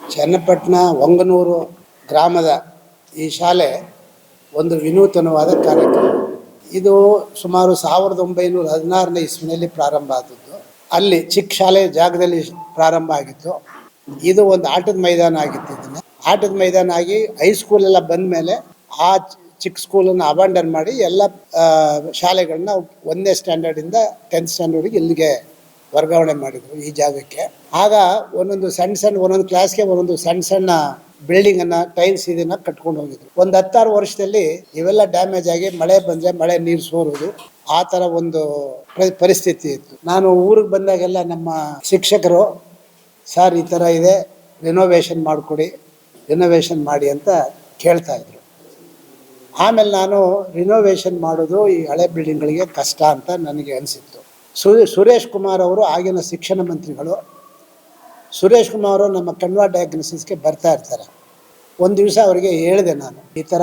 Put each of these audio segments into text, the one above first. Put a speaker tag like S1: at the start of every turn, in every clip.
S1: ಚನ್ನಪಟ್ಟಣ ಒಂಗನೂರು ಗ್ರಾಮದ ಈ ಶಾಲೆ ಒಂದು ವಿನೂತನವಾದ ಕಾರ್ಯಕ್ರಮ. ಇದು ಸುಮಾರು ಸಾವಿರದ ಒಂಬೈನೂರ ಹದಿನಾರನೇ ಇಸ್ವಿನಲ್ಲಿ ಪ್ರಾರಂಭ ಆದದ್ದು. ಅಲ್ಲಿ ಚಿಕ್ಕ ಶಾಲೆ ಜಾಗದಲ್ಲಿ ಪ್ರಾರಂಭ ಆಗಿತ್ತು. ಇದು ಒಂದು ಆಟದ ಮೈದಾನ ಆಗಿತ್ತು ಇದನ್ನು. ಆಟದ ಮೈದಾನ ಆಗಿ ಹೈಸ್ಕೂಲ್ ಎಲ್ಲ ಬಂದ ಮೇಲೆ ಆ ಚಿಕ್ಕ ಸ್ಕೂಲನ್ನು ಅಬಾಂಡನ್ ಮಾಡಿ ಎಲ್ಲ ಶಾಲೆಗಳನ್ನ ಒಂದನೇ ಸ್ಟ್ಯಾಂಡರ್ಡಿಂದ ಟೆಂತ್ ಸ್ಟ್ಯಾಂಡರ್ಡ್ಗೆ ಇಲ್ಲಿಗೆ ವರ್ಗಾವಣೆ ಮಾಡಿದ್ರು ಈ ಜಾಗಕ್ಕೆ. ಆಗ ಒಂದೊಂದು ಸಣ್ಣ ಸಣ್ಣ, ಒಂದೊಂದು ಕ್ಲಾಸ್ಗೆ ಒಂದೊಂದು ಸಣ್ಣ ಸಣ್ಣ ಬಿಲ್ಡಿಂಗ್ ಅನ್ನ ಟೈಲ್ಸ್ ಇದನ್ನ ಕಟ್ಕೊಂಡು ಹೋಗಿದ್ರು. ಒಂದು ಹತ್ತಾರು ವರ್ಷದಲ್ಲಿ ಇವೆಲ್ಲ ಡ್ಯಾಮೇಜ್ ಆಗಿ ಮಳೆ ಬಂದ್ರೆ ಮಳೆ ನೀರು ಸೋರುದು ಆ ತರ ಒಂದು ಪರಿ- ಪರಿಸ್ಥಿತಿ ಇತ್ತು. ನಾನು ಊರಿಗೆ ಬಂದಾಗೆಲ್ಲ ನಮ್ಮ ಶಿಕ್ಷಕರು, ಸರ್, ಈ ಥರ ಇದೆ ರಿನೋವೇಷನ್ ಮಾಡಿಕೊಡಿ ರಿನೋವೇಷನ್ ಮಾಡಿ ಅಂತ ಕೇಳ್ತಾ ಇದ್ರು. ಆಮೇಲೆ ನಾನು ರಿನೋವೇಷನ್ ಮಾಡೋದು ಈ ಹಳೆ ಬಿಲ್ಡಿಂಗ್ಗಳಿಗೆ ಕಷ್ಟ ಅಂತ ನನಗೆ ಅನಿಸಿತ್ತು. ಸು, ಸುರೇಶ್ ಕುಮಾರ್ ಅವರು ಆಗಿನ ಶಿಕ್ಷಣ ಮಂತ್ರಿಗಳು. ಸುರೇಶ್ ಕುಮಾರ್ ಅವರು ನಮ್ಮ ಕಣ್ವ ಡಯಾಗ್ನೋಸಿಸ್ಗೆ ಬರ್ತಾ ಇರ್ತಾರೆ. ಒಂದು ದಿವಸ ಅವರಿಗೆ ಹೇಳಿದೆ ನಾನು, ಈ ಥರ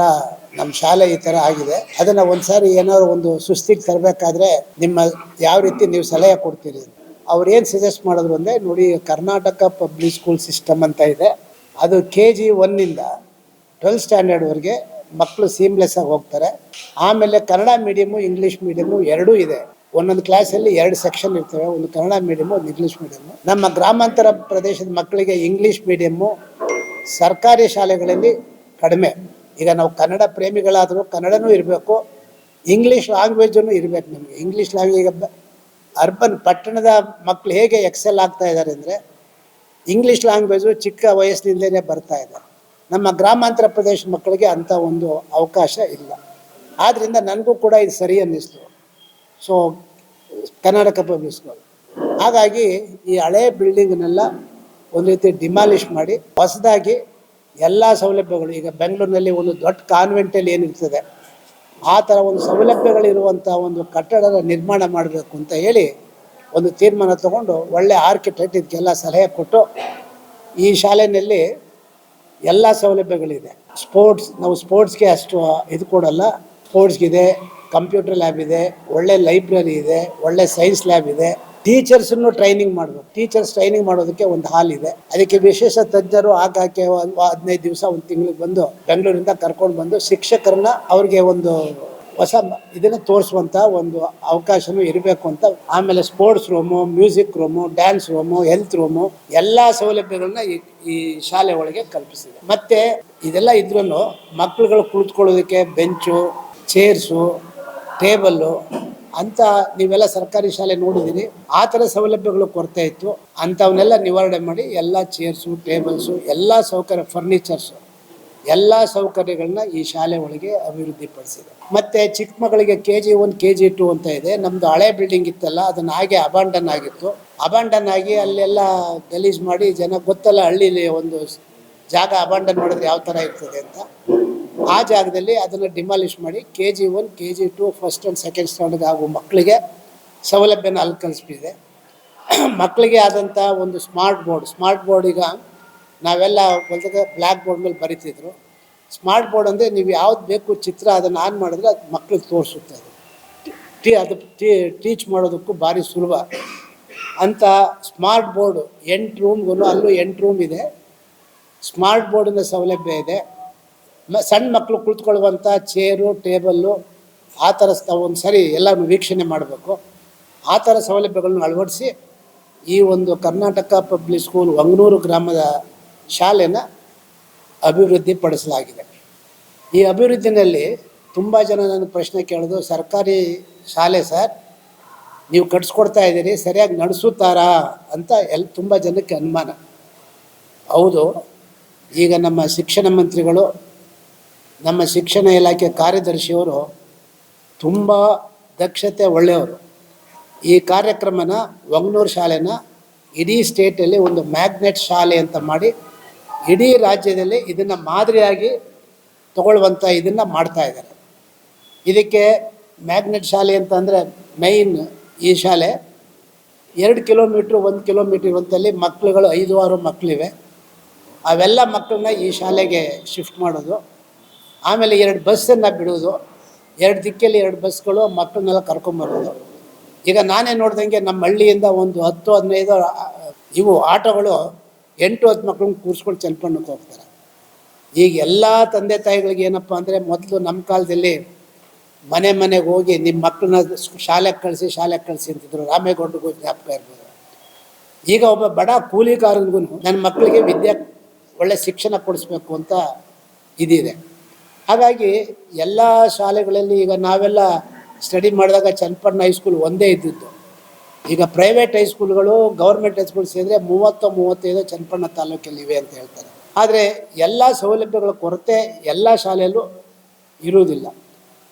S1: ನಮ್ಮ ಶಾಲೆ ಈ ಥರ ಆಗಿದೆ. ಅದನ್ನು ಒಂದು ಸಾರಿ ಏನಾದ್ರು ಒಂದು ಸುಸ್ತಿಗೆ ತರಬೇಕಾದ್ರೆ ನಿಮ್ಮ ಯಾವ ರೀತಿ ನೀವು ಸಲಹೆ ಕೊಡ್ತೀರಿ. ಅವ್ರು ಏನು ಸಜೆಸ್ಟ್ ಮಾಡಿದ್ರು ಅಂದರೆ, ನೋಡಿ, ಕರ್ನಾಟಕ ಪಬ್ಲಿಕ್ ಸ್ಕೂಲ್ ಸಿಸ್ಟಮ್ ಅಂತ ಇದೆ. ಅದು ಕೆ ಜಿ ಒನ್ನಿಂದ ಟ್ವೆಲ್ತ್ ಸ್ಟ್ಯಾಂಡರ್ಡ್ವರೆಗೆ ಮಕ್ಕಳು ಸೀಮ್ಲೆಸ್ ಆಗಿ ಹೋಗ್ತಾರೆ. ಆಮೇಲೆ ಕನ್ನಡ ಮೀಡಿಯಮು ಇಂಗ್ಲೀಷ್ ಮೀಡಿಯಮು ಎರಡೂ ಇದೆ. ಒಂದೊಂದು ಕ್ಲಾಸಲ್ಲಿ ಎರಡು ಸೆಕ್ಷನ್ ಇರ್ತವೆ. ಒಂದು ಕನ್ನಡ ಮೀಡಿಯಮು ಒಂದು ಇಂಗ್ಲೀಷ್ ಮೀಡಿಯಮು ನಮ್ಮ ಗ್ರಾಮಾಂತರ ಪ್ರದೇಶದ ಮಕ್ಕಳಿಗೆ ಇಂಗ್ಲೀಷ್ ಮೀಡಿಯಮ್ಮು ಸರ್ಕಾರಿ ಶಾಲೆಗಳಲ್ಲಿ ಕಡಿಮೆ. ಈಗ ನಾವು ಕನ್ನಡ ಪ್ರೇಮಿಗಳಾದರೂ ಕನ್ನಡನೂ ಇರಬೇಕು ಇಂಗ್ಲೀಷ್ ಲ್ಯಾಂಗ್ವೇಜನ್ನು ಇರಬೇಕು ನಮಗೆ. ಇಂಗ್ಲೀಷ್ ಲ್ಯಾಂಗ್ವೇಜ್ ಈಗ ಅರ್ಬನ್ ಪಟ್ಟಣದ ಮಕ್ಕಳು ಹೇಗೆ ಎಕ್ಸೆಲ್ ಆಗ್ತಾ ಇದ್ದಾರೆ ಅಂದರೆ ಇಂಗ್ಲೀಷ್ ಲ್ಯಾಂಗ್ವೇಜು ಚಿಕ್ಕ ವಯಸ್ಸಿನಿಂದಲೇ ಬರ್ತಾ ಇದೆ. ನಮ್ಮ ಗ್ರಾಮಾಂತರ ಪ್ರದೇಶ ಮಕ್ಕಳಿಗೆ ಅಂಥ ಒಂದು ಅವಕಾಶ ಇಲ್ಲ. ಆದ್ದರಿಂದ ನನಗೂ ಕೂಡ ಇದು ಸರಿ ಅನ್ನಿಸ್ತು. ಸೊ ಕರ್ನಾಟಕ ಪಬ್ಲಿಕ್ ಸ್ಕೂಲ್ ಹಾಗಾಗಿ ಈ ಹಳೆ ಬಿಲ್ಡಿಂಗ್ನೆಲ್ಲ ಒಂದು ರೀತಿ ಡಿಮಾಲಿಷ್ ಮಾಡಿ ಹೊಸದಾಗಿ ಎಲ್ಲ ಸೌಲಭ್ಯಗಳು, ಈಗ ಬೆಂಗಳೂರಿನಲ್ಲಿ ಒಂದು ದೊಡ್ಡ ಕಾನ್ವೆಂಟಲ್ಲಿ ಏನಿರ್ತದೆ, ಆ ಥರ ಒಂದು ಸೌಲಭ್ಯಗಳಿರುವಂಥ ಒಂದು ಕಟ್ಟಡದ ನಿರ್ಮಾಣ ಮಾಡಬೇಕು ಅಂತ ಹೇಳಿ ಒಂದು ತೀರ್ಮಾನ ತಗೊಂಡು ಒಳ್ಳೆ ಆರ್ಕಿಟೆಕ್ಟ್ ಇದಕ್ಕೆಲ್ಲ ಸಲಹೆ ಕೊಟ್ಟು ಈ ಶಾಲೆಯಲ್ಲಿ ಎಲ್ಲ ಸೌಲಭ್ಯಗಳಿದೆ. ಸ್ಪೋರ್ಟ್ಸ್ ನಾವು ಸ್ಪೋರ್ಟ್ಸ್ಗೆ ಅಷ್ಟು ಇದು ಕೊಡಲ್ಲ ಸ್ಪೋರ್ಟ್ಸ್ಗಿದೆ ಕಂಪ್ಯೂಟರ್ ಲ್ಯಾಬ್ ಇದೆ, ಒಳ್ಳೆ ಲೈಬ್ರರಿ ಇದೆ, ಒಳ್ಳೆ ಸೈನ್ಸ್ ಲ್ಯಾಬ್ ಇದೆ. ಟೀಚರ್ಸನ್ನು ಟ್ರೈನಿಂಗ್ ಮಾಡಬೇಕು. ಟೀಚರ್ಸ್ ಟ್ರೈನಿಂಗ್ ಮಾಡೋದಕ್ಕೆ ಒಂದು ಹಾಲ್ ಇದೆ. ಅದಕ್ಕೆ ವಿಶೇಷ ತಜ್ಞರು ಆಗಾಕೆ ಹದಿನೈದು ದಿವಸ, ಒಂದು ತಿಂಗಳಿಗೆ ಬಂದು ಬೆಂಗಳೂರಿಂದ ಕರ್ಕೊಂಡು ಬಂದು ಶಿಕ್ಷಕರನ್ನ ಅವ್ರಿಗೆ ಒಂದು ಹೊಸ ಇದನ್ನ ತೋರಿಸುವಂತ ಒಂದು ಅವಕಾಶನೂ ಇರಬೇಕು ಅಂತ. ಆಮೇಲೆ sports room music room dance room health room ಎಲ್ಲಾ ಸೌಲಭ್ಯಗಳನ್ನ ಈ ಈ ಶಾಲೆ ಒಳಗೆ ಕಲ್ಪಿಸಿದೆ. ಮತ್ತೆ ಇದೆಲ್ಲ ಇದ್ರೂ ಮಕ್ಕಳುಗಳು ಕುಳಿತುಕೊಳ್ಳೋದಕ್ಕೆ ಬೆಂಚು ಚೇರ್ಸು ಟೇಬಲ್ಲು, ಅಂತ ನೀವೆಲ್ಲ ಸರ್ಕಾರಿ ಶಾಲೆ ನೋಡಿದಿರಿ, ಆ ಥರ ಸೌಲಭ್ಯಗಳು ಕೊರತೆ ಇತ್ತು. ಅಂಥವನ್ನೆಲ್ಲ ನಿವಾರಣೆ ಮಾಡಿ ಎಲ್ಲ ಚೇರ್ಸು, ಟೇಬಲ್ಸು, ಎಲ್ಲ ಸೌಕರ್ಯ, ಫರ್ನಿಚರ್ಸು, ಎಲ್ಲ ಸೌಕರ್ಯಗಳನ್ನ ಈ ಶಾಲೆ ಒಳಗೆ ಅಭಿವೃದ್ಧಿಪಡಿಸಿದೆ. ಮತ್ತೆ ಚಿಕ್ಕ ಮಕ್ಕಳಿಗೆ K G one K G two ಅಂತ ಇದೆ. ನಮ್ದು ಹಳೆ ಬಿಲ್ಡಿಂಗ್ ಇತ್ತಲ್ಲ, ಅದನ್ನ ಹಾಗೆ ಅಬಾಂಡನ್ ಆಗಿತ್ತು. ಅಬಾಂಡನ್ ಆಗಿ ಅಲ್ಲೆಲ್ಲ ಗಲೀಜ್ ಮಾಡಿ ಜನ ಗೊತ್ತಲ್ಲ ಹಳ್ಳಿಲಿ ಒಂದು ಜಾಗ ಅಬಾಂಡನ್ ಮಾಡಿದ್ರೆ ಯಾವ ಥರ ಇರ್ತದೆ ಅಂತ. ಆ ಜಾಗದಲ್ಲಿ ಅದನ್ನು ಡಿಮಾಲಿಷ್ ಮಾಡಿ K G one K G two first and second standard ಆಗುವ ಮಕ್ಕಳಿಗೆ ಸೌಲಭ್ಯನ ಅಲ್ಲಿ ಕಲಿಸ್ಬಿದೆ ಮಕ್ಕಳಿಗೆ ಆದಂಥ ಒಂದು ಸ್ಮಾರ್ಟ್ ಬೋರ್ಡ್ ಸ್ಮಾರ್ಟ್ ಬೋರ್ಡ್ ಈಗ ನಾವೆಲ್ಲ ಹೊಲ್ದಾಗ ಬ್ಲ್ಯಾಕ್ ಬೋರ್ಡ್ ಮೇಲೆ ಬರಿತಿದ್ರು. ಸ್ಮಾರ್ಟ್ ಬೋರ್ಡ್ ಅಂದರೆ ನೀವು ಯಾವ್ದು ಬೇಕು ಚಿತ್ರ ಅದನ್ನು ಆನ್ ಮಾಡಿದ್ರೆ ಅದು ಮಕ್ಳಿಗೆ ತೋರಿಸುತ್ತೆ ಅದು. ಟೀ ಅದು ಟೀಚ್ ಮಾಡೋದಕ್ಕೂ ಭಾರಿ ಸುಲಭ. ಅಂತ ಸ್ಮಾರ್ಟ್ ಬೋರ್ಡು ಎಂಟು ರೂಮ್ಗೂ ಅಲ್ಲೂ ಎಂಟು ರೂಮ್ ಇದೆ. ಸ್ಮಾರ್ಟ್ ಬೋರ್ಡಿನ ಸೌಲಭ್ಯ ಇದೆ. ಮ, ಸಣ್ಣ ಮಕ್ಕಳು ಕುಳಿತುಕೊಳ್ಳುವಂಥ ಚೇರು, ಟೇಬಲ್ಲು, ಆ ಥರ ಒಂದು ಸರಿ ಎಲ್ಲನೂ ವೀಕ್ಷಣೆ ಮಾಡಬೇಕು. ಆ ಥರ ಸೌಲಭ್ಯಗಳನ್ನು ಅಳವಡಿಸಿ ಈ ಒಂದು ಕರ್ನಾಟಕ ಪಬ್ಲಿಕ್ ಸ್ಕೂಲ್ ವಂಗನೂರು ಗ್ರಾಮದ ಶಾಲೆನ ಅಭಿವೃದ್ಧಿಪಡಿಸಲಾಗಿದೆ. ಈ ಅಭಿವೃದ್ಧಿನಲ್ಲಿ ತುಂಬ ಜನ ನನಗೆ ಪ್ರಶ್ನೆ ಕೇಳೋದು ಸರ್ಕಾರಿ ಶಾಲೆ ಸರ್, ನೀವು ಕಟ್ಸ್ಕೊಡ್ತಾ ಇದ್ದೀರಿ, ಸರಿಯಾಗಿ ನಡೆಸುತ್ತಾರಾ ಅಂತ ಎಲ್, ತುಂಬ ಜನಕ್ಕೆ ಅನುಮಾನ. ಹೌದು, ಈಗ ನಮ್ಮ ಶಿಕ್ಷಣ ಮಂತ್ರಿಗಳು ನಮ್ಮ ಶಿಕ್ಷಣ ಇಲಾಖೆ ಕಾರ್ಯದರ್ಶಿಯವರು ತುಂಬ ದಕ್ಷತೆ ಒಳ್ಳೆಯವರು. ಈ ಕಾರ್ಯಕ್ರಮನ ಒಂಗನೂರು ಶಾಲೆನ ಇಡೀ ಸ್ಟೇಟಲ್ಲಿ ಒಂದು ಮ್ಯಾಗ್ನೆಟ್ ಶಾಲೆ ಅಂತ ಮಾಡಿ ಇಡೀ ರಾಜ್ಯದಲ್ಲಿ ಇದನ್ನು ಮಾದರಿಯಾಗಿ ತಗೊಳ್ಳುವಂಥ ಇದನ್ನು ಮಾಡ್ತಾ ಇದ್ದಾರೆ. ಇದಕ್ಕೆ ಮ್ಯಾಗ್ನೆಟ್ ಶಾಲೆ ಅಂತಂದರೆ ಮೈನ್ ಈ ಶಾಲೆ. ಎರಡು ಕಿಲೋಮೀಟ್ರ್, ಒಂದು ಕಿಲೋಮೀಟ್ರ್ ಇರುವಂಥಲ್ಲಿ ಮಕ್ಕಳುಗಳು ಐದು ಆರು ಮಕ್ಕಳಿವೆ ಅವೆಲ್ಲ ಮಕ್ಕಳನ್ನ ಈ ಶಾಲೆಗೆ ಶಿಫ್ಟ್ ಮಾಡೋದು. ಆಮೇಲೆ ಎರಡು ಬಸ್ಸನ್ನು ಬಿಡೋದು. ಎರಡು ದಿಕ್ಕಲ್ಲಿ ಎರಡು ಬಸ್ಗಳು, ಮಕ್ಕಳನ್ನೆಲ್ಲ ಕರ್ಕೊಂಬರೋದು ಈಗ ನಾನೇ ನೋಡ್ದಂಗೆ ನಮ್ಮ ಹಳ್ಳಿಯಿಂದ ಒಂದು ಹತ್ತು, ಹದಿನೈದು ಇವು ಆಟೋಗಳು ಎಂಟು, ಹತ್ತು ಮಕ್ಕಳನ್ನ ಕೂರಿಸ್ಕೊಂಡು ಚನ್ನಪಣ್ಣಕ್ಕೆ ಹೋಗ್ತಾರೆ. ಈಗ ಎಲ್ಲ ತಂದೆ ತಾಯಿಗಳಿಗೆ ಏನಪ್ಪ ಅಂದರೆ ಮೊದಲು ನಮ್ಮ ಕಾಲದಲ್ಲಿ ಮನೆ ಮನೆಗೆ ಹೋಗಿ ನಿಮ್ಮ ಮಕ್ಕಳನ್ನ ಶಾಲೆಗೆ ಕಳಿಸಿ ಶಾಲೆಗೆ ಕಳಿಸಿ ಅಂತಿದ್ರು. ರಾಮೇಗೌಡರಿಗೂ ಜ್ಞಾಪಕ ಇರ್ಬೋದು. ಈಗ ಒಬ್ಬ ಬಡ ಕೂಲಿಗಾರನಿಗೂ ನನ್ನ ಮಕ್ಕಳಿಗೆ ವಿದ್ಯೆ, ಒಳ್ಳೆ ಶಿಕ್ಷಣ ಕೊಡಿಸ್ಬೇಕು ಅಂತ ಇದಿದೆ. ಹಾಗಾಗಿ ಎಲ್ಲ ಶಾಲೆಗಳಲ್ಲಿ ಈಗ ನಾವೆಲ್ಲ ಸ್ಟಡಿ ಮಾಡಿದಾಗ ಚನ್ನಪಟ್ಟಣ ಹೈಸ್ಕೂಲ್ ಒಂದೇ ಇದ್ದಿದ್ದು. ಈಗ ಪ್ರೈವೇಟ್ ಹೈಸ್ಕೂಲ್ಗಳು ಗೌರ್ಮೆಂಟ್ ಹೈಸ್ಕೂಲ್ ಸೇರಿದ್ರೆ ಮೂವತ್ತು, ಮೂವತ್ತೈದು ಚನ್ನಪಟ್ಟಣ ತಾಲೂಕಲ್ಲಿ ಇವೆ ಅಂತ ಹೇಳ್ತಾರೆ. ಆದರೆ ಎಲ್ಲ ಸೌಲಭ್ಯಗಳ ಕೊರತೆ ಎಲ್ಲ ಶಾಲೆಯಲ್ಲೂ ಇರುವುದಿಲ್ಲ.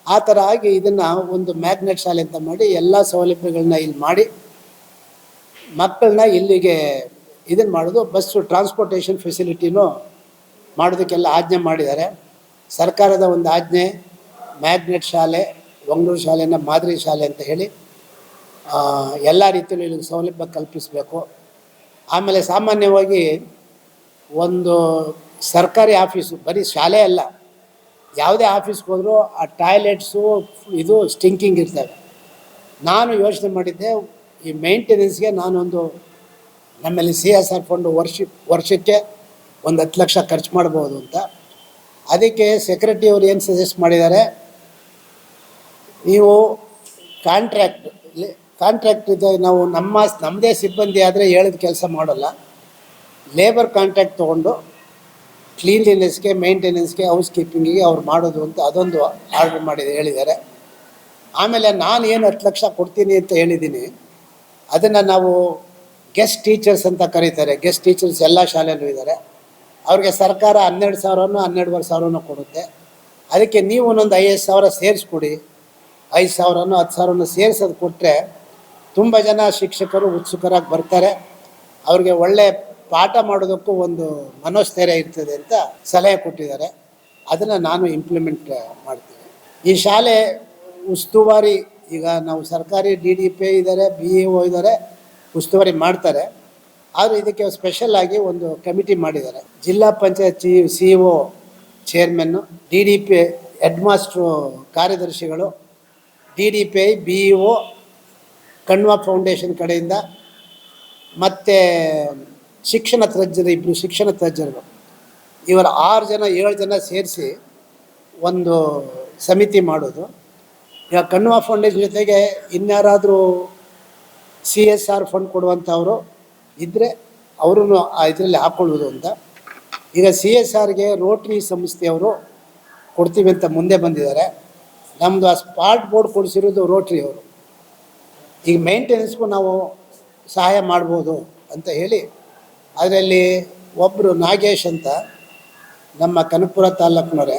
S1: ಆ ಥರ ಆಗಿ ಇದನ್ನು ಒಂದು ಮ್ಯಾಗ್ನೆಟ್ ಶಾಲೆ ಅಂತ ಮಾಡಿ ಎಲ್ಲ ಸೌಲಭ್ಯಗಳನ್ನ ಇಲ್ಲಿ ಮಾಡಿ ಮಕ್ಕಳನ್ನ ಇಲ್ಲಿಗೆ ಇದನ್ನು ಮಾಡೋದು ಬಸ್ಸು ಟ್ರಾನ್ಸ್ಪೋರ್ಟೇಷನ್ ಫೆಸಿಲಿಟಿನೂ ಮಾಡೋದಕ್ಕೆಲ್ಲ ಆಜ್ಞೆ ಮಾಡಿದ್ದಾರೆ. ಸರ್ಕಾರದ ಒಂದು ಆಜ್ಞೆ, ಮ್ಯಾಗ್ನೆಟ್ ಶಾಲೆ, ಮಂಗಳೂರು ಶಾಲೆನ ಮಾದರಿ ಶಾಲೆ ಅಂತ ಹೇಳಿ ಎಲ್ಲ ರೀತಿಯಲ್ಲೂ ಇಲ್ಲಿ ಸೌಲಭ್ಯ ಕಲ್ಪಿಸಬೇಕು. ಆಮೇಲೆ ಸಾಮಾನ್ಯವಾಗಿ ಒಂದು ಸರ್ಕಾರಿ ಆಫೀಸು, ಬರೀ ಶಾಲೆ ಅಲ್ಲ, ಯಾವುದೇ ಆಫೀಸ್ಗೆ ಹೋದರೂ ಆ ಟಾಯ್ಲೆಟ್ಸು, ಇದು ಸ್ಟಿಂಕಿಂಗ್ ಇರ್ತವೆ. ನಾನು ಯೋಚನೆ ಮಾಡಿದ್ದೆ, ಈ ಮೇಂಟೆನೆನ್ಸ್ಗೆ ನಾನೊಂದು ನಮ್ಮಲ್ಲಿ ಸಿ ಎಸ್ ಆರ್ ಫಂಡು ವರ್ಷ, ವರ್ಷಕ್ಕೆ ಒಂದು ಹತ್ತು ಲಕ್ಷ ಖರ್ಚು ಮಾಡ್ಬೋದು ಅಂತ. ಅದಕ್ಕೆ ಸೆಕ್ರೆಟರಿ ಅವರು ಏನು ಸಜೆಸ್ಟ್ ಮಾಡಿದ್ದಾರೆ? ನೀವು ಕಾಂಟ್ರ್ಯಾಕ್ಟ್ ಕಾಂಟ್ರಾಕ್ಟ್ ಇದೆ ನಾವು ನಮ್ಮ ನಮ್ಮದೇ ಸಿಬ್ಬಂದಿ ಆದರೆ ಹೇಳಿದ ಕೆಲಸ ಮಾಡೋಲ್ಲ. ಲೇಬರ್ ಕಾಂಟ್ರಾಕ್ಟ್ ತೊಗೊಂಡು ಕ್ಲೀನ್ಲಿನೆಸ್ಗೆ ಮೇಂಟೆನೆನ್ಸ್ಗೆ ಹೌಸ್ ಕೀಪಿಂಗಿಗೆ ಅವ್ರು ಮಾಡೋದು ಅಂತ ಅದೊಂದು ಆರ್ಡರ್ ಮಾಡಿದೆ ಹೇಳಿದ್ದಾರೆ. ಆಮೇಲೆ ನಾನು ಏನು ಹತ್ತು ಲಕ್ಷ ಕೊಡ್ತೀನಿ ಅಂತ ಹೇಳಿದ್ದೀನಿ. ಅದನ್ನು ನಾವು ಗೆಸ್ಟ್ ಟೀಚರ್ಸ್ ಅಂತ ಕರೀತಾರೆ. ಗೆಸ್ಟ್ ಟೀಚರ್ಸ್ ಎಲ್ಲ ಶಾಲೆಯಲ್ಲೂ ಇದ್ದಾರೆ ಅವ್ರಿಗೆ ಸರ್ಕಾರ ಹನ್ನೆರಡು ಸಾವಿರನೋ, ಹನ್ನೆರಡುವರೆ ಸಾವಿರನೋ ಕೊಡುತ್ತೆ. ಅದಕ್ಕೆ ನೀವು ಒಂದೊಂದು ಐದು ಸಾವಿರ ಸೇರಿಸ್ಕೊಡಿ. ಐದು ಸಾವಿರನೋ, ಹತ್ತು ಸಾವಿರನೋ ಸೇರಿಸೋದು ಕೊಟ್ಟರೆ ತುಂಬ ಜನ ಶಿಕ್ಷಕರು ಉತ್ಸುಕರಾಗಿ ಬರ್ತಾರೆ. ಅವ್ರಿಗೆ ಒಳ್ಳೆ ಪಾಠ ಮಾಡೋದಕ್ಕೂ ಒಂದು ಮನೋಸ್ಥೈರ್ಯ ಇರ್ತದೆ ಅಂತ ಸಲಹೆ ಕೊಟ್ಟಿದ್ದಾರೆ. ಅದನ್ನು ನಾನು ಇಂಪ್ಲಿಮೆಂಟ್ ಮಾಡ್ತೀನಿ. ಈ ಶಾಲೆ ಉಸ್ತುವಾರಿ, ಈಗ ನಾವು ಸರ್ಕಾರಿ ಡಿ ಡಿ ಪಿ ಇದ್ದಾರೆ ಬಿ ಇ ಒ ಇದ್ದಾರೆ, ಉಸ್ತುವಾರಿ ಮಾಡ್ತಾರೆ. ಆದರೆ ಇದಕ್ಕೆ ಸ್ಪೆಷಲ್ ಆಗಿ ಒಂದು ಕಮಿಟಿ ಮಾಡಿದ್ದಾರೆ. ಜಿಲ್ಲಾ ಪಂಚಾಯತ್ ಚಿ C O chairman D D P head master ಕಾರ್ಯದರ್ಶಿಗಳು D D P I B E O Kanva foundation ಕಡೆಯಿಂದ, ಮತ್ತು ಶಿಕ್ಷಣ ತಜ್ಞರು ಇಬ್ಬರು ಶಿಕ್ಷಣ ತಜ್ಞರು. ಇವರ ಆರು ಜನ, ಏಳು ಜನ ಸೇರಿಸಿ ಒಂದು ಸಮಿತಿ ಮಾಡೋದು. ಈಗ ಕಣ್ವ ಫೌಂಡೇಶನ್ ಜೊತೆಗೆ ಇನ್ಯಾರಾದರೂ ಸಿ ಎಸ್ ಆರ್ ಫಂಡ್ ಕೊಡುವಂಥವರು ಇದ್ದರೆ ಆ ಇದರಲ್ಲಿ ಹಾಕ್ಕೊಳ್ಳೋದು ಅಂತ. ಈಗ ಸಿ ಎಸ್ ಆರ್ಗೆ ರೋಟ್ರಿ ಸಂಸ್ಥೆಯವರು ಕೊಡ್ತೀವಿ ಅಂತ ಮುಂದೆ ಬಂದಿದ್ದಾರೆ. ನಮ್ಮದು ಆ ಸ್ಪಾಟ್ ಬೋರ್ಡ್ ಕೊಡಿಸಿರೋದು ರೋಟ್ರಿ ಅವರು. ಈಗ ಮೇಂಟೆನೆನ್ಸ್ಗೂ ನಾವು ಸಹಾಯ ಮಾಡ್ಬೋದು ಅಂತ ಹೇಳಿ ಅದರಲ್ಲಿ ಒಬ್ಬರು ನಾಗೇಶ್ ಅಂತ ನಮ್ಮ ಕನಕಪುರ ತಾಲೂಕಿನವರೇ,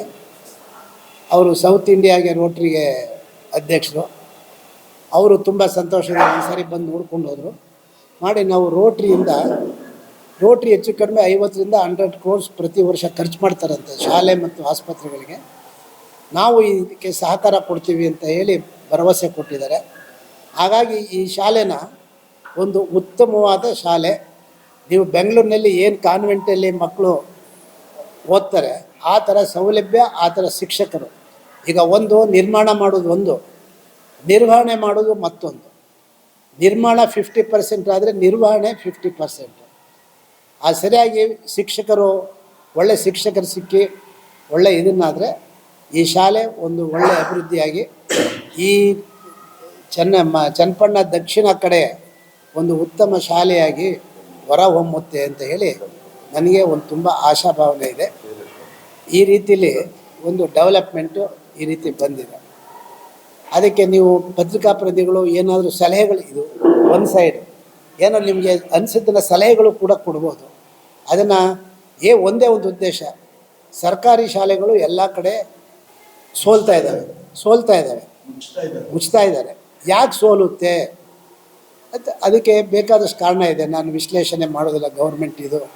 S1: ಅವರು ಸೌತ್ ಇಂಡಿಯಾಗೆ ರೋಟ್ರಿಗೆ ಅಧ್ಯಕ್ಷರು. ಅವರು ತುಂಬ ಸಂತೋಷದಿಂದ ಒಂದು ಸಾರಿ ಬಂದು ನೋಡ್ಕೊಂಡು ಹೋದರು. ಮಾಡಿ ನಾವು ರೋಟ್ರಿಯಿಂದ, ರೋಟ್ರಿ ಹೆಚ್ಚು ಕಡಿಮೆ ಐವತ್ತರಿಂದ ಹಂಡ್ರೆಡ್ ಕ್ರೋರ್ಸ್ ಪ್ರತಿ ವರ್ಷ ಖರ್ಚು ಮಾಡ್ತಾರಂತೆ ಶಾಲೆ ಮತ್ತು ಆಸ್ಪತ್ರೆಗಳಿಗೆ. ನಾವು ಇದಕ್ಕೆ ಸಹಕಾರ ಕೊಡ್ತೀವಿ ಅಂತ ಹೇಳಿ ಭರವಸೆ ಕೊಟ್ಟಿದ್ದಾರೆ. ಹಾಗಾಗಿ ಈ ಶಾಲೆನ ಒಂದು ಉತ್ತಮವಾದ ಶಾಲೆ. ನೀವು ಬೆಂಗಳೂರಿನಲ್ಲಿ ಏನು ಕಾನ್ವೆಂಟಲ್ಲಿ ಮಕ್ಕಳು ಓದ್ತಾರೆ, ಆ ಥರ ಸೌಲಭ್ಯ, ಆ ಥರ ಶಿಕ್ಷಕರು. ಈಗ ಒಂದು ನಿರ್ಮಾಣ ಮಾಡೋದು ಒಂದು, ನಿರ್ವಹಣೆ ಮಾಡೋದು ಮತ್ತೊಂದು. ನಿರ್ಮಾಣ ಫಿಫ್ಟಿ ಪರ್ಸೆಂಟ್ ಆದರೆ ನಿರ್ವಹಣೆ ಫಿಫ್ಟಿ ಪರ್ಸೆಂಟ್ ಆ ಸರಿಯಾಗಿ ಶಿಕ್ಷಕರು, ಒಳ್ಳೆ ಶಿಕ್ಷಕರು ಸಿಕ್ಕಿ ಒಳ್ಳೆ ಇದನ್ನಾದರೆ ಈ ಶಾಲೆ ಒಂದು ಒಳ್ಳೆ ಅಭಿವೃದ್ಧಿಯಾಗಿ ಈ ಚೆನ್ನ ಮ, ಚನ್ನಪಣ್ಣ ದಕ್ಷಿಣ ಕಡೆ ಒಂದು ಉತ್ತಮ ಶಾಲೆಯಾಗಿ ಹೊರಹೊಮ್ಮುತ್ತೆ ಅಂತ ಹೇಳಿ ನನಗೆ ಒಂದು ತುಂಬ ಆಶಾಭಾವನೆ ಇದೆ. ಈ ರೀತಿಲಿ ಒಂದು ಡೆವಲಪ್ಮೆಂಟು ಈ ರೀತಿ ಬಂದಿದೆ. ಅದಕ್ಕೆ ನೀವು ಪತ್ರಿಕಾ ಪ್ರತಿಗಳು ಏನಾದರೂ ಸಲಹೆಗಳು ಇದು ಒಂದು ಸೈಡ್ ಏನೋ ನಿಮಗೆ ಅನಿಸಿದ್ದನ್ನ ಸಲಹೆಗಳು ಕೂಡ ಕೊಡ್ಬೋದು. ಅದನ್ನು ಏ, ಒಂದೇ ಒಂದು ಉದ್ದೇಶ. ಸರ್ಕಾರಿ ಶಾಲೆಗಳು ಎಲ್ಲ ಕಡೆ ಸೋಲ್ತಾ ಇದ್ದಾವೆ. ಸೋಲ್ತಾ ಇದ್ದಾವೆ. ಮುಚ್ತಾ ಇದ್ದಾರೆ. ಯಾಕೆ ಸೋಲುತ್ತೆ? ಅಂತ ಅದಕ್ಕೆ ಬೇಕಾದಷ್ಟು ಕಾರಣ ಇದೆ. ನಾನು ವಿಶ್ಲೇಷಣೆ ಮಾಡೋದಿಲ್ಲ ಗೌರ್ಮೆಂಟ್ ಇದು.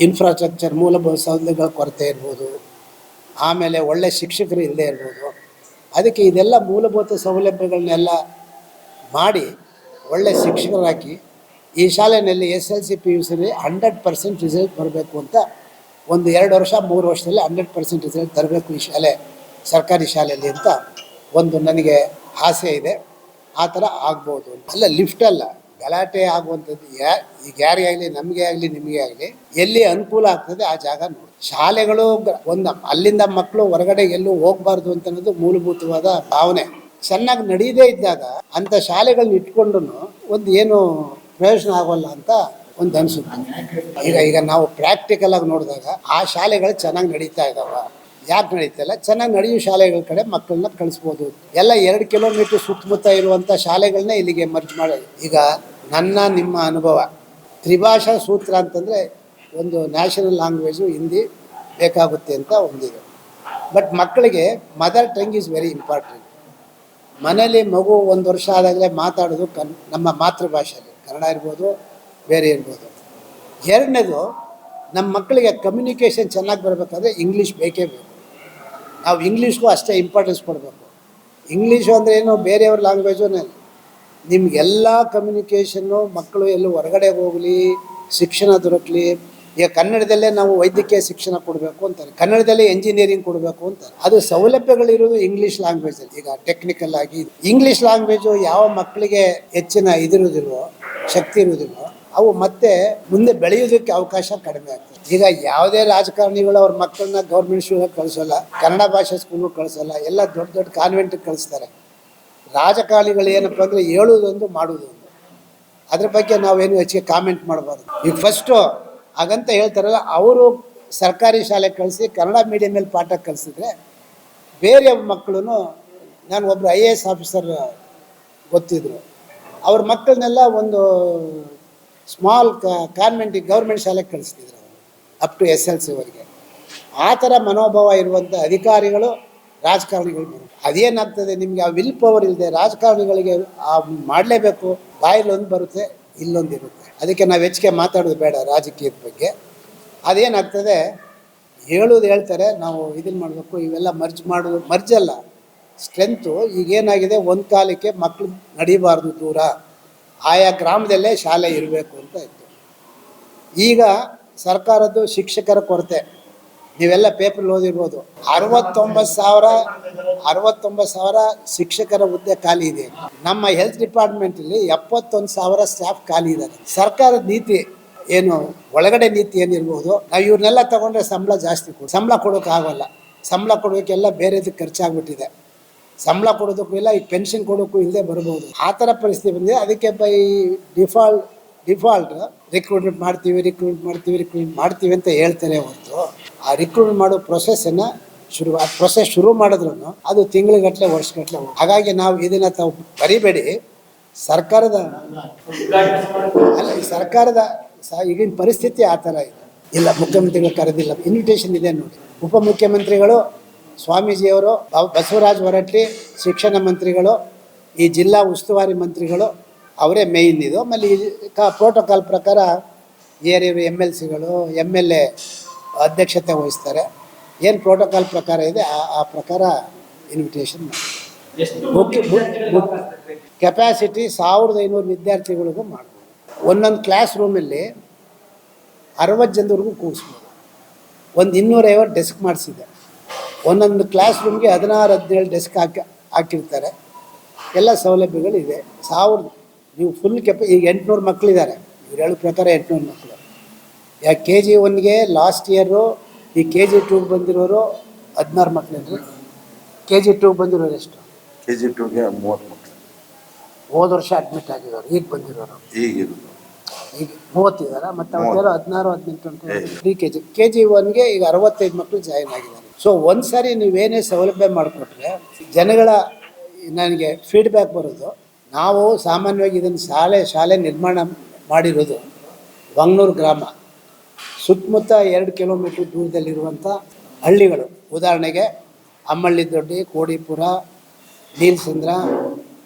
S1: ಇನ್ಫ್ರಾಸ್ಟ್ರಕ್ಚರ್ ಮೂಲಭೂತ ಸೌಲಭ್ಯಗಳ ಕೊರತೆ ಇರ್ಬೋದು. ಆಮೇಲೆ ಒಳ್ಳೆ ಶಿಕ್ಷಕರು ಇಲ್ಲದೆ ಇರ್ಬೋದು. ಅದಕ್ಕೆ ಇದೆಲ್ಲ ಮೂಲಭೂತ ಸೌಲಭ್ಯಗಳನ್ನೆಲ್ಲ ಮಾಡಿ ಒಳ್ಳೆ ಶಿಕ್ಷಕರಾಕಿ ಈ ಶಾಲೆಯಲ್ಲಿ S L C P U ಸಿಲಿ hundred percent result ಬರಬೇಕು ಅಂತ ಒಂದು ಎರಡು ವರ್ಷ, ಮೂರು ವರ್ಷದಲ್ಲಿ ಹಂಡ್ರೆಡ್ ಪರ್ಸೆಂಟ್ ರಿಸಲ್ಟ್ ತರಬೇಕು ಈ ಶಾಲೆ, ಸರ್ಕಾರಿ ಶಾಲೆಯಲ್ಲಿ ಅಂತ ಒಂದು ನನಗೆ ಆಸೆ ಇದೆ. ಆ ಥರ ಆಗ್ಬೋದು ಅಲ್ಲ, ಲಿಫ್ಟ್ ಅಲ್ಲ. ಗಲಾಟೆ ಆಗುವಂಥದ್ದು ಯಾ ಈಗ ಯಾರೇ ಆಗಲಿ, ನಮಗೆ ಆಗಲಿ, ನಿಮಗೆ ಆಗಲಿ, ಎಲ್ಲಿ ಅನುಕೂಲ ಆಗ್ತದೆ ಆ ಜಾಗ ನೋಡಿ. ಶಾಲೆಗಳು ಒಂದು ಅಲ್ಲಿಂದ ಮಕ್ಕಳು ಹೊರಗಡೆ ಎಲ್ಲೂ ಹೋಗ್ಬಾರ್ದು ಅಂತ ಅನ್ನೋದು ಮೂಲಭೂತವಾದ ಭಾವನೆ. ಚೆನ್ನಾಗಿ ನಡೆಯದೇ ಇದ್ದಾಗ ಅಂಥ ಶಾಲೆಗಳನ್ನ ಇಟ್ಕೊಂಡು ಒಂದು ಏನು ಪ್ರಯೋಜನ ಆಗೋಲ್ಲ ಅಂತ ಒಂದು ಅನಿಸುತ್ತೆ. ಈಗ ಈಗ ನಾವು ಪ್ರಾಕ್ಟಿಕಲ್ ಆಗಿ ನೋಡಿದಾಗ ಆ ಶಾಲೆಗಳು ಚೆನ್ನಾಗಿ ನಡೀತಾ ಇದ್ದಾವೆ ಯಾಕೆ ನಡೀತಿಲ್ಲ ಚೆನ್ನಾಗಿ ನಡೆಯುವ ಶಾಲೆಗಳ ಕಡೆ ಮಕ್ಕಳನ್ನ ಕಳಿಸ್ಬೋದು. ಎಲ್ಲ ಎರಡು ಕಿಲೋಮೀಟರ್ ಸುತ್ತಮುತ್ತ ಇರುವಂಥ ಶಾಲೆಗಳನ್ನ ಇಲ್ಲಿಗೆ ಮರ್ಜ್ ಮಾಡಿ. ಈಗ ನನ್ನ, ನಿಮ್ಮ ಅನುಭವ. ತ್ರಿಭಾಷಾ ಸೂತ್ರ ಅಂತಂದರೆ ಒಂದು ನ್ಯಾಷನಲ್ ಲ್ಯಾಂಗ್ವೇಜು, ಹಿಂದಿ ಬೇಕಾಗುತ್ತೆ ಅಂತ ಒಂದಿದೆ. ಬಟ್ ಮಕ್ಕಳಿಗೆ mother tongue is very important. ಮನೇಲಿ ಮಗು ಒಂದು ವರ್ಷ ಆದಾಗಲೇ ಮಾತಾಡೋದು ಕನ್, ನಮ್ಮ ಮಾತೃಭಾಷೆಯಲ್ಲಿ. ಕನ್ನಡ ಇರ್ಬೋದು, ಬೇರೆ ಇರ್ಬೋದು. ಎರಡನೇದು, ನಮ್ಮ ಮಕ್ಕಳಿಗೆ ಕಮ್ಯುನಿಕೇಷನ್ ಚೆನ್ನಾಗಿ ಬರಬೇಕಾದ್ರೆ ಇಂಗ್ಲೀಷ್ ಬೇಕೇ ಬೇಕು. ನಾವು ಇಂಗ್ಲೀಷ್ಗೂ ಅಷ್ಟೇ ಇಂಪಾರ್ಟೆನ್ಸ್ ಕೊಡಬೇಕು. ಇಂಗ್ಲೀಷು ಅಂದರೆ ಏನು? ಬೇರೆಯವ್ರ ಲ್ಯಾಂಗ್ವೇಜು ನಿಮಗೆಲ್ಲ ಕಮ್ಯುನಿಕೇಷನ್ನು ಮಕ್ಕಳು ಎಲ್ಲೂ ಹೊರಗಡೆ ಹೋಗಲಿ, ಶಿಕ್ಷಣ ದೊರಕಲಿ. ಈಗ ಕನ್ನಡದಲ್ಲೇ ನಾವು ವೈದ್ಯಕೀಯ ಶಿಕ್ಷಣ ಕೊಡಬೇಕು ಅಂತಾರೆ. ಕನ್ನಡದಲ್ಲೇ ಎಂಜಿನಿಯರಿಂಗ್ ಕೊಡಬೇಕು ಅಂತಾರೆ. ಅದು ಸೌಲಭ್ಯಗಳಿರೋದು ಇಂಗ್ಲೀಷ್ ಲ್ಯಾಂಗ್ವೇಜಲ್ಲಿ ಈಗ ಟೆಕ್ನಿಕಲ್ ಆಗಿ ಇಂಗ್ಲೀಷ್ ಲ್ಯಾಂಗ್ವೇಜು ಯಾವ ಮಕ್ಕಳಿಗೆ ಹೆಚ್ಚಿನ ಇದಿರೋದಿಲ್ವೋ ಶಕ್ತಿ ಇರೋದಿಲ್ವೋ ಅವು ಮತ್ತೆ ಮುಂದೆ ಬೆಳೆಯೋದಕ್ಕೆ ಅವಕಾಶ ಕಡಿಮೆ ಆಗ್ತದೆ. ಈಗ ಯಾವುದೇ ರಾಜಕಾರಣಿಗಳು ಅವ್ರ ಮಕ್ಕಳನ್ನ ಗೌರ್ಮೆಂಟ್ ಸ್ಕೂಲಿಗೆ ಕಳಿಸೋಲ್ಲ, ಕನ್ನಡ ಭಾಷೆ ಸ್ಕೂಲ್ಗೆ ಕಳಿಸೋಲ್ಲ, ಎಲ್ಲ ದೊಡ್ಡ ದೊಡ್ಡ ಕಾನ್ವೆಂಟ್ಗೆ ಕಳಿಸ್ತಾರೆ. ರಾಜಕಾರಣಿಗಳು ಏನಪ್ಪ ಅಂದರೆ ಹೇಳುವುದೊಂದು ಮಾಡುವುದೊಂದು ಅದ್ರ ಬಗ್ಗೆ ನಾವೇನು ಹೆಚ್ಚಿಗೆ ಕಾಮೆಂಟ್ ಮಾಡಬಾರ್ದು. ಈಗ ಫಸ್ಟು ಹಾಗಂತ ಹೇಳ್ತಾರಲ್ಲ, ಅವರು ಸರ್ಕಾರಿ ಶಾಲೆ ಕಳಿಸಿ, ಕನ್ನಡ ಮೀಡಿಯಮಲ್ಲಿ ಪಾಠ ಕಲಿಸಿದ್ರೆ ಬೇರೆ ಮಕ್ಕಳು ನಾನು ಒಬ್ಬರು ಐ ಎ ಎಸ್ ಆಫೀಸರ್ ಗೊತ್ತಿದ್ರು. ಅವ್ರ ಮಕ್ಕಳನ್ನೆಲ್ಲ ಒಂದು ಸ್ಮಾಲ್ ಕಾನ್ವೆಂಟಿಗೆ ಗೌರ್ಮೆಂಟ್ ಶಾಲೆಗೆ ಕಳಿಸ್ತಿದ್ರು ಅಪ್ ಟು ಎಸ್ ಎಲ್ ಸಿವರೆಗೆ ಆ ಥರ ಮನೋಭಾವ ಇರುವಂಥ ಅಧಿಕಾರಿಗಳು ರಾಜಕಾರಣಿಗಳು ಅದೇನಾಗ್ತದೆ? ನಿಮಗೆ ಆ ವಿಲ್ ಪವರ್ ಇಲ್ಲದೆ ರಾಜಕಾರಣಿಗಳಿಗೆ, ಆ, ಮಾಡಲೇಬೇಕು. ಬಾಯಿಲೊಂದು ಬರುತ್ತೆ, ಇಲ್ಲೊಂದು ಇರುತ್ತೆ. ಅದಕ್ಕೆ ನಾವು ಹೆಚ್ಚಿಗೆ ಮಾತಾಡೋದು ಬೇಡ ರಾಜಕೀಯದ ಬಗ್ಗೆ. ಅದೇನಾಗ್ತದೆ? ಹೇಳೋದು ಹೇಳ್ತಾರೆ, ನಾವು ಇದನ್ನು ಮಾಡಬೇಕು, ಇವೆಲ್ಲ ಮರ್ಜ್ ಮಾಡೋದು ಮರ್ಜ್ ಅಲ್ಲ. ಸ್ಟ್ರೆಂತು ಈಗೇನಾಗಿದೆ ಒಂದು ಕಾಲಕ್ಕೆ ಮಕ್ಕಳು ನಡಿಬಾರ್ದು ದೂರ. ಆಯಾ ಗ್ರಾಮದಲ್ಲೇ ಶಾಲೆ ಇರಬೇಕು ಅಂತ ಇತ್ತು. ಈಗ ಸರ್ಕಾರದ್ದು ಶಿಕ್ಷಕರ ಕೊರತೆ. ನೀವೆಲ್ಲ ಪೇಪರ್ ಓದಿರ್ಬೋದು. ಅರವತ್ತೊಂಬತ್ತು ಸಾವಿರ ಅರವತ್ತೊಂಬತ್ತು ಸಾವಿರ ಶಿಕ್ಷಕರ ಹುದ್ದೆ ಖಾಲಿ ಇದೆ. ನಮ್ಮ ಹೆಲ್ತ್ ಡಿಪಾರ್ಟ್ಮೆಂಟಲ್ಲಿ ಎಪ್ಪತ್ತೊಂದು ಸಾವಿರ ಸ್ಟಾಫ್ ಖಾಲಿ ಇದ್ದಾರೆ. ಸರ್ಕಾರದ ನೀತಿ ಏನು, ಒಳಗಡೆ ನೀತಿ ಏನಿರ್ಬೋದು, ನಾವು ಇವ್ರನ್ನೆಲ್ಲ ತಗೊಂಡ್ರೆ ಸಂಬಳ ಜಾಸ್ತಿ ಕೊಡು. ಸಂಬಳ ಕೊಡೋಕ್ಕಾಗಲ್ಲ ಸಂಬಳ ಕೊಡೋಕ್ಕೆಲ್ಲ ಬೇರೆದಕ್ಕೆ ಖರ್ಚಾಗ್ಬಿಟ್ಟಿದೆ. ಸಂಬಳ ಕೊಡೋದಕ್ಕೂ ಇಲ್ಲ ಈಗ ಪೆನ್ಷನ್ ಕೊಡೋಕ್ಕೂ ಇಲ್ಲದೆ ಬರ್ಬೋದು. ಆ ಥರ ಪರಿಸ್ಥಿತಿ ಬಂದಿದೆ. ಅದಕ್ಕೆ ಬೈ ಡಿಫಾಲ್ಟ್ ಡಿಫಾಲ್ಟ್ ರಿಕ್ರೂಟ್ಮೆಂಟ್ ಮಾಡ್ತೀವಿ ರಿಕ್ರೂಟ್ಮೆಂಟ್ ಮಾಡ್ತೀವಿ ರಿಕ್ರೂಟ್ಮೆಂಟ್ ಮಾಡ್ತೀವಿ ಅಂತ ಹೇಳ್ತಾರೆ ಹೊರತು. ಆ ರಿಕ್ರೂಟ್ ಮಾಡೋ ಪ್ರೊಸೆಸ್ಸನ್ನು ಶುರು ಆ ಪ್ರೊಸೆಸ್ ಶುರು ಮಾಡಿದ್ರು ಅದು ತಿಂಗಳಿಗಟ್ಟಲೆ ವರ್ಷಗಟ್ಟಲೆ. ಹಾಗಾಗಿ ನಾವು ಇದನ್ನು ತಾವು ಬರಿಬೇಡಿ. ಸರ್ಕಾರದ ಅಲ್ಲ, ಈ ಸರ್ಕಾರದ ಈಗಿನ ಪರಿಸ್ಥಿತಿ ಆ ಥರ ಇದೆ ಇಲ್ಲ, ಮುಖ್ಯಮಂತ್ರಿಗಳು ಕರೆದಿಲ್ಲ. ಇನ್ವಿಟೇಷನ್ ಇದೆ ನೋಡಿ. ಉಪಮುಖ್ಯಮಂತ್ರಿಗಳು, ಸ್ವಾಮೀಜಿಯವರು ಬಸವರಾಜ್ ಹೊರಟ್ಟಿ, ಶಿಕ್ಷಣ ಮಂತ್ರಿಗಳು, ಈ ಜಿಲ್ಲಾ ಉಸ್ತುವಾರಿ ಮಂತ್ರಿಗಳು, ಅವರೇ ಮೇಯ್ನ್ ಇದು. ಆಮೇಲೆ ಈ ಪ್ರೋಟೋಕಾಲ್ ಪ್ರಕಾರ ಏರಿಯರು ಎಂ ಎಲ್ ಸಿಗಳು ಎಂ ಎಲ್ ಎ ಅಧ್ಯಕ್ಷತೆ ವಹಿಸ್ತಾರೆ. ಏನು ಪ್ರೋಟೋಕಾಲ್ ಪ್ರಕಾರ ಇದೆ ಆ ಆ ಪ್ರಕಾರ ಇನ್ವಿಟೇಷನ್ ಕೆಪಾಸಿಟಿ ಸಾವಿರದ ಐನೂರು ವಿದ್ಯಾರ್ಥಿಗಳಿಗೂ ಮಾಡ್ಬೋದು. ಒಂದೊಂದು ಕ್ಲಾಸ್ ರೂಮಲ್ಲಿ ಅರವತ್ತು ಜನದವರೆಗೂ ಕೂರಿಸ್ಬೋದು. ಒಂದು ಇನ್ನೂರೈವತ್ತು ಡೆಸ್ಕ್ ಮಾಡಿಸಿದೆ. ಒಂದೊಂದು ಕ್ಲಾಸ್ ರೂಮ್ಗೆ ಹದಿನಾರು ಹದಿನೇಳು ಡೆಸ್ಕ್ ಹಾಕಿ ಹಾಕಿರ್ತಾರೆ. ಎಲ್ಲ ಸೌಲಭ್ಯಗಳಿದೆ. ಸಾವಿರದ ನೀವು ಫುಲ್ ಕೆಪ ಈಗ ಎಂಟುನೂರು ಮಕ್ಕಳಿದ್ದಾರೆ ಇವ್ರು ಹೇಳೋ ಪ್ರಕಾರ ಎಂಟುನೂರು ಮಕ್ಕಳು ಯಾ ಕೆ ಜಿ ಒನ್ಗೆ ಲಾಸ್ಟ್ ಇಯರು ಈ ಕೆ ಜಿ ಟೂಗೆ ಬಂದಿರೋರು ಹದಿನಾರು ಮಕ್ಕಳೇನ್ರಿ ಕೆ ಜಿ ಟೂಗೆ ಬಂದಿರೋರು ಎಷ್ಟು?
S2: ಕೆ ಜಿ ಟೂಗೆ ಮೂವತ್ತು ಮಕ್ಕಳು
S1: ಹೋದ ವರ್ಷ ಅಡ್ಮಿಟ್ ಆಗಿರೋರು ಈಗ ಬಂದಿರೋರು.
S2: ಈಗ
S1: ಈಗ ಮೂವತ್ತಿದಾರ ಮತ್ತೆ ಅವ್ರ ಹದಿನಾರು ಹದಿನೆಂಟು ಅಂತ. Three K G K G ಒನ್ಗೆ ಈಗ ಅರವತ್ತೈದು ಮಕ್ಕಳು ಜಾಯಿನ್ ಆಗಿದ್ದಾರೆ. ಸೊ ಒಂದು ಸಾರಿ ನೀವೇನೇ ಸೌಲಭ್ಯ ಮಾಡಿಕೊಟ್ರೆ ಜನಗಳ ನನಗೆ ಫೀಡ್ಬ್ಯಾಕ್ ಬರೋದು. ನಾವು ಸಾಮಾನ್ಯವಾಗಿ ಇದನ್ನು ಶಾಲೆ ಶಾಲೆ ನಿರ್ಮಾಣ ಮಾಡಿರೋದು. ಬಂಗ್ಳೂರು ಗ್ರಾಮ. ಸುತ್ತಮುತ್ತ ಎರಡು ಕಿಲೋಮೀಟ್ರ್ ದೂರದಲ್ಲಿರುವಂಥ ಹಳ್ಳಿಗಳು. ಉದಾಹರಣೆಗೆ ಅಮ್ಮಳ್ಳಿ ದೊಡ್ಡಿ ಕೋಡಿಪುರ, ನೀಲ್ಸಂದ್ರ,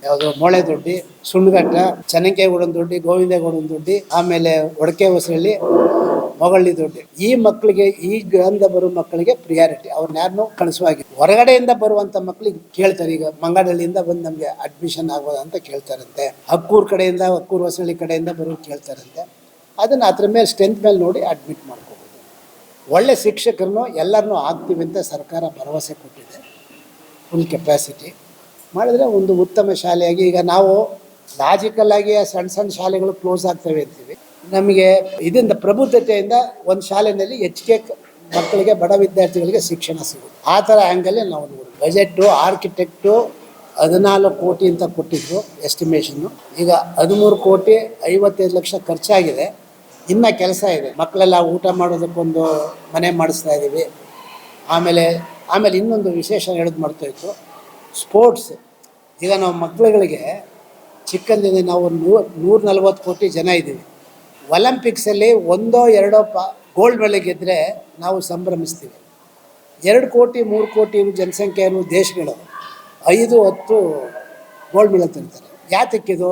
S1: ಯಾವುದು ಮೊಳೆ ದೊಡ್ಡಿ ಸುಣ್ಗಟ್ಟ ಚನಂಕೇಗೌಡನ ದೊಡ್ಡಿ ಗೋವಿಂದೇಗೌಡನ ದೊಡ್ಡಿ ಆಮೇಲೆ ಒಡಕೆ ಹೊಸಳ್ಳಿ ಮೊಗಳ್ಳಿ ದೊಡ್ಡಿ ಈ ಮಕ್ಕಳಿಗೆ, ಈ ಗ್ರಂಥ ಬರೋ ಮಕ್ಕಳಿಗೆ ಪ್ರಿಯಾರಿಟಿ ಅವ್ರನ್ನ ಯಾರನ್ನೂ ಕಳಿಸುವಾಗಿ ಹೊರಗಡೆಯಿಂದ ಬರುವಂಥ ಮಕ್ಕಳಿಗೆ ಕೇಳ್ತಾರೆ. ಈಗ ಮಂಗಡಳ್ಳಿಯಿಂದ ಬಂದು ನಮಗೆ ಅಡ್ಮಿಷನ್ ಆಗ್ಬೋದಾ ಅಂತ ಕೇಳ್ತಾರಂತೆ. ಅಕ್ಕೂರು ಕಡೆಯಿಂದ, ಹಕ್ಕೂರು ಹೊಸಳ್ಳಿ ಕಡೆಯಿಂದ ಬರೋರು ಕೇಳ್ತಾರಂತೆ. ಅದನ್ನು ಅದ್ರ ಮೇಲೆ ಸ್ಟ್ರೆಂತ್ ಮೇಲೆ ನೋಡಿ ಅಡ್ಮಿಟ್ ಮಾಡ್ಕೋಬೋದು. ಒಳ್ಳೆ ಶಿಕ್ಷಕರನ್ನು ಎಲ್ಲರನ್ನೂ ಆಗ್ತೀವಿ ಅಂತ ಸರ್ಕಾರ ಭರವಸೆ ಕೊಟ್ಟಿದೆ. ಫುಲ್ ಕೆಪಾಸಿಟಿ ಮಾಡಿದ್ರೆ ಒಂದು ಉತ್ತಮ ಶಾಲೆಯಾಗಿ, ಈಗ ನಾವು ಲಾಜಿಕಲ್ ಆಗಿ ಆ ಸಣ್ಣ ಸಣ್ಣ ಶಾಲೆಗಳು ಕ್ಲೋಸ್ ಆಗ್ತವೆ ಅಂತೀವಿ. ನಮಗೆ ಇದರಿಂದ ಪ್ರಬುದ್ಧತೆಯಿಂದ ಒಂದು ಶಾಲೆಯಲ್ಲಿ ಹೆಚ್ಚಿಗೆ ಕೆ ಮಕ್ಕಳಿಗೆ, ಬಡ ವಿದ್ಯಾರ್ಥಿಗಳಿಗೆ ಶಿಕ್ಷಣ ಸಿಗುತ್ತೆ. ಆ ಥರ ಆ್ಯಂಗಲ್ಲಿ ನಾವು ನೋಡಿ ಬಜೆಟ್ಟು ಆರ್ಕಿಟೆಕ್ಟು ಹದಿನಾಲ್ಕು ಕೋಟಿ ಅಂತ ಕೊಟ್ಟಿದ್ರು ಎಸ್ಟಿಮೇಷನ್ನು ಈಗ ಹದಿಮೂರು ಕೋಟಿ ಐವತ್ತೈದು ಲಕ್ಷ ಖರ್ಚಾಗಿದೆ. ಇನ್ನು ಕೆಲಸ ಇದೆ. ಮಕ್ಕಳೆಲ್ಲ ಊಟ ಮಾಡೋದಕ್ಕೊಂದು ಮನೆ ಮಾಡಿಸ್ತಾ ಇದ್ದೀವಿ ಆಮೇಲೆ ಆಮೇಲೆ ಇನ್ನೊಂದು ವಿಶೇಷ ಹೇಳೋದು ಮಾಡ್ತಾ ಸ್ಪೋರ್ಟ್ಸ್ ಈಗ ನಾವು ಮಕ್ಕಳುಗಳಿಗೆ ಚಿಕ್ಕಂದಿನ ನಾವು ನೂರ ನೂರ ನಲ್ವತ್ತು ಕೋಟಿ ಜನ ಇದ್ದೀವಿ. ಒಲಂಪಿಕ್ಸಲ್ಲಿ ಒಂದೋ ಎರಡೋ ಪ ಗೋಲ್ಡ್ ಮೆಡಲ್ ಗೆದ್ದರೆ ನಾವು ಸಂಭ್ರಮಿಸ್ತೀವಿ. ಎರಡು ಕೋಟಿ, ಮೂರು ಕೋಟಿ ಜನಸಂಖ್ಯೆ ಇರುವ ದೇಶಗಳು ಐದು, ಹತ್ತು ಗೋಲ್ಡ್ ಮೆಡಲ್ ತಿಂತಾರೆ ಯಾತಕ್ಕಿದು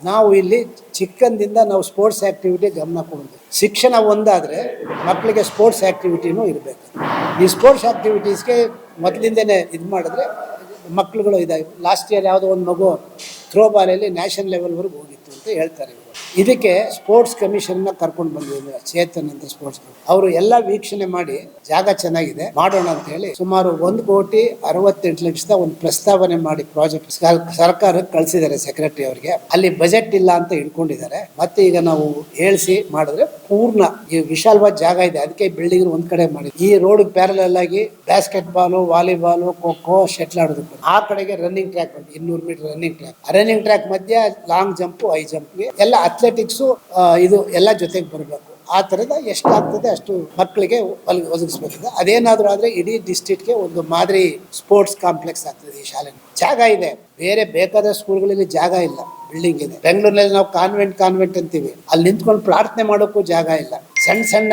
S1: ನಾವು ಇಲ್ಲಿ ಚಿಕ್ಕಂದಿಂದ ನಾವು ಸ್ಪೋರ್ಟ್ಸ್ ಆ್ಯಕ್ಟಿವಿಟಿ ಗಮನ ಕೊಡೋದು. ಶಿಕ್ಷಣ ಒಂದಾದರೆ ಮಕ್ಕಳಿಗೆ ಸ್ಪೋರ್ಟ್ಸ್ ಆ್ಯಕ್ಟಿವಿಟಿನೂ ಇರಬೇಕು. ಈ ಸ್ಪೋರ್ಟ್ಸ್ ಆ್ಯಕ್ಟಿವಿಟೀಸ್ಗೆ ಮೊದಲಿಂದನೇ ಇದು ಮಾಡಿದ್ರೆ ಮಕ್ಕಳುಗಳು ಇದಾಗಿ ಲಾಸ್ಟ್ ಇಯರ್ ಯಾವುದೋ ಒಂದು ಮಗು ಥ್ರೋಬಾಲಲ್ಲಿ ನ್ಯಾಷನಲ್ ಲೆವೆಲ್ವರೆಗೂ ಹೋಗಿತ್ತು ಅಂತ ಹೇಳ್ತಾರೆ ಇದಕ್ಕೆ ಸ್ಪೋರ್ಟ್ಸ್ ಕಮಿಷನ್ನ ಕರ್ಕೊಂಡು ಬಂದಿದ್ದೀವಿ ಚೇತನ್ ಅಂತ ಸ್ಪೋರ್ಟ್ಸ್ ಅವರು ಎಲ್ಲ ವೀಕ್ಷಣೆ ಮಾಡಿ ಜಾಗ ಚೆನ್ನಾಗಿದೆ, ಮಾಡೋಣ ಅಂತ ಹೇಳಿ ಸುಮಾರು ಒಂದು ಕೋಟಿ ಅರವತ್ತೆಂಟು ಲಕ್ಷದ ಒಂದು ಪ್ರಸ್ತಾವನೆ ಮಾಡಿ ಪ್ರಾಜೆಕ್ಟ್ ಸರ್ಕಾರಕ್ಕೆ ಕಳಿಸಿದ್ದಾರೆ ಸೆಕ್ರೆಟರಿ ಅವರಿಗೆ. ಅಲ್ಲಿ ಬಜೆಟ್ ಇಲ್ಲ ಅಂತ ಇಟ್ಕೊಂಡಿದ್ದಾರೆ ಮತ್ತೆ ಈಗ ನಾವು ಹೇಳಿಸಿ ಮಾಡಿದ್ರೆ ಪೂರ್ಣ ಈ ವಿಶಾಲವಾದ ಜಾಗ ಇದೆ. ಅದಕ್ಕೆ ಬಿಲ್ಡಿಂಗ್ ಒಂದ್ ಕಡೆ ಮಾಡಿ ಈ ರೋಡ್ ಪ್ಯಾರಲಲ್ ಆಗಿ basket ball volleyball kho kho shuttle ಆಡೋದಕ್ಕೆ ಆ ಕಡೆಗೆ ರನ್ನಿಂಗ್ ಟ್ರ್ಯಾಕ್ ಬಂತು. ಇನ್ನೂರು metre running track running track ಮಧ್ಯೆ ಲಾಂಗ್ ಜಂಪ್ ಹೈ ಜಂಪ್ಗೆ ಎಲ್ಲ ಅಥ್ಲೆಟಿಕ್ಸ್ ಇದು ಎಲ್ಲ ಜೊತೆಗೆ ಬರಬೇಕು. ಆ ಥರದ ಎಷ್ಟಾಗ್ತದೆ ಅಷ್ಟು ಮಕ್ಕಳಿಗೆ ಅಲ್ಲಿ ಒದಗಿಸ್ಬೇಕಿದೆ. ಅದೇನಾದರೂ ಆದರೆ ಇಡೀ ಡಿಸ್ಟ್ರಿಕ್ಟ್ಗೆ ಒಂದು ಮಾದರಿ ಸ್ಪೋರ್ಟ್ಸ್ ಕಾಂಪ್ಲೆಕ್ಸ್ ಆಗ್ತದೆ ಈ ಶಾಲೆ ಜಾಗ ಇದೆ. ಬೇರೆ ಬೇಕಾದ ಸ್ಕೂಲ್ಗಳಲ್ಲಿ ಜಾಗ ಇಲ್ಲ. ಬಿಲ್ಡಿಂಗ್ ಇದೆ. ಬೆಂಗಳೂರಿನಲ್ಲಿ ನಾವು ಕಾನ್ವೆಂಟ್ ಕಾನ್ವೆಂಟ್ ಅಂತೀವಿ. ಅಲ್ಲಿ ನಿಂತ್ಕೊಂಡು ಪ್ರಾರ್ಥನೆ ಮಾಡೋಕ್ಕೂ ಜಾಗ ಇಲ್ಲ. ಸಣ್ಣ ಸಣ್ಣ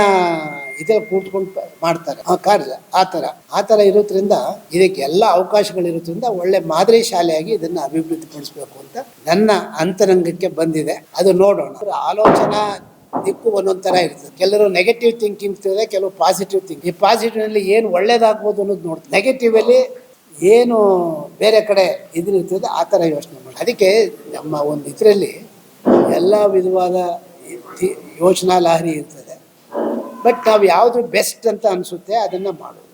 S1: ಇದೆ ಕೂತ್ಕೊಂಡು ಮಾಡ್ತಾರೆ. ಆ ಕಾರ್ಯ, ಆ ಥರ. ಆ ಥರ ಇರೋದ್ರಿಂದ ಇದಕ್ಕೆ ಎಲ್ಲ ಅವಕಾಶಗಳಿರೋದ್ರಿಂದ ಒಳ್ಳೆ ಮಾದರಿ ಶಾಲೆಯಾಗಿ ಇದನ್ನು ಅಭಿವೃದ್ಧಿಪಡಿಸಬೇಕು ಅಂತ ನನ್ನ ಅಂತರಂಗಕ್ಕೆ ಬಂದಿದೆ. ಅದು ನೋಡೋಣ. ಆಲೋಚನಾ ದಿಕ್ಕು ಒಂದೊಂದು ಥರ ಇರ್ತದೆ. ಕೆಲವರು ನೆಗೆಟಿವ್ ಥಿಂಕಿಂಗ್ ಇರ್ತದೆ ಕೆಲವು ಪಾಸಿಟಿವ್ ಥಿಂಕಿಂಗ್ ಈ ಪಾಸಿಟಿವ್ನಲ್ಲಿ ಏನು ಒಳ್ಳೇದಾಗ್ಬೋದು ಅನ್ನೋದು ನೋಡ್ತೀವಿ. ನೆಗೆಟಿವಲ್ಲಿ ಏನು ಬೇರೆ ಕಡೆ ಇದಿರ್ತದೆ ಆ ಥರ ಯೋಚನೆ ಮಾಡಿ ಅದಕ್ಕೆ ನಮ್ಮ ಒಂದು ಇದರಲ್ಲಿ ಎಲ್ಲ ವಿಧವಾದ ಯೋಚನಾ ಲಹರಿ ಇರ್ತದೆ. ಬಟ್ ನಾವು ಯಾವುದು ಬೆಸ್ಟ್ ಅಂತ ಅನಿಸುತ್ತೆ, ಅದನ್ನು ಮಾಡೋದು.